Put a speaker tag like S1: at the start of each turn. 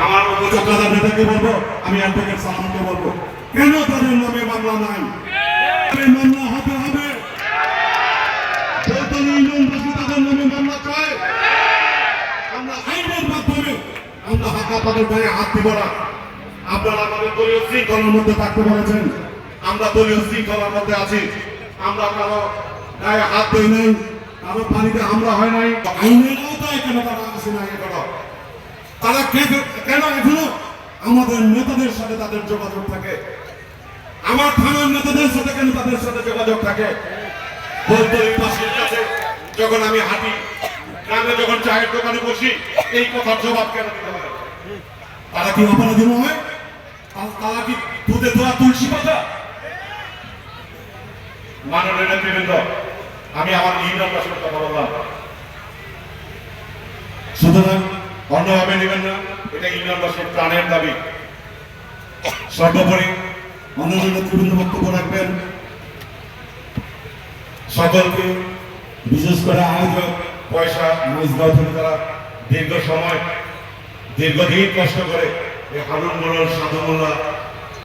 S1: আমার উপযোগ্যতার নেতাকে বলব, আমি অ্যাডভোকেট সালামকে বলব, কেন তাদের নামে মামলা নাই? মামলা হবে হবে। চৈতন্য তাদের নামে মামলা চায়, আমরা আইনের মাধ্যমে, আমরা হাত তাদের গায়ে হাত দিব না। আপনারা আমাদের মধ্যে থাকতে বলেছেন। আমরা দলীয় শৃঙ্খলার মধ্যে আছি। আমরা কারও গায়ে হাত দিই নাই, কারও হয় নাই। আইনের আওতায় কেন তারা আসে না তারা কে- আমাদের নেতাদের সাথে তাদের যোগাযোগ থাকে। আমার থানার নেতাদের সাথে কেন তাদের সাথে যোগাযোগ থাকে? যখন আমি হাঁটি, গ্রামে যখন চায়ের দোকানে বসি, এই কথার জবাব কেন তারা কি অপরাধী নয়? তারা কি দুধে ধোয়া তুলসী পাতা? মাননীয় নেতৃবৃন্দ, আমি আমার ইউনিয়ন কথা বললাম। সুতরাং অন্যভাবে নেবেন না এটা প্রাণের দাবি। সর্বোপরি নেতৃবৃন্দ বক্তব্য রাখবেন। সকলকে বিশেষ করে আয়োজক পয়সা থেকে তারা দীর্ঘ সময়, দীর্ঘদিন কষ্ট করে এই হারুন মোড়ল, সাধু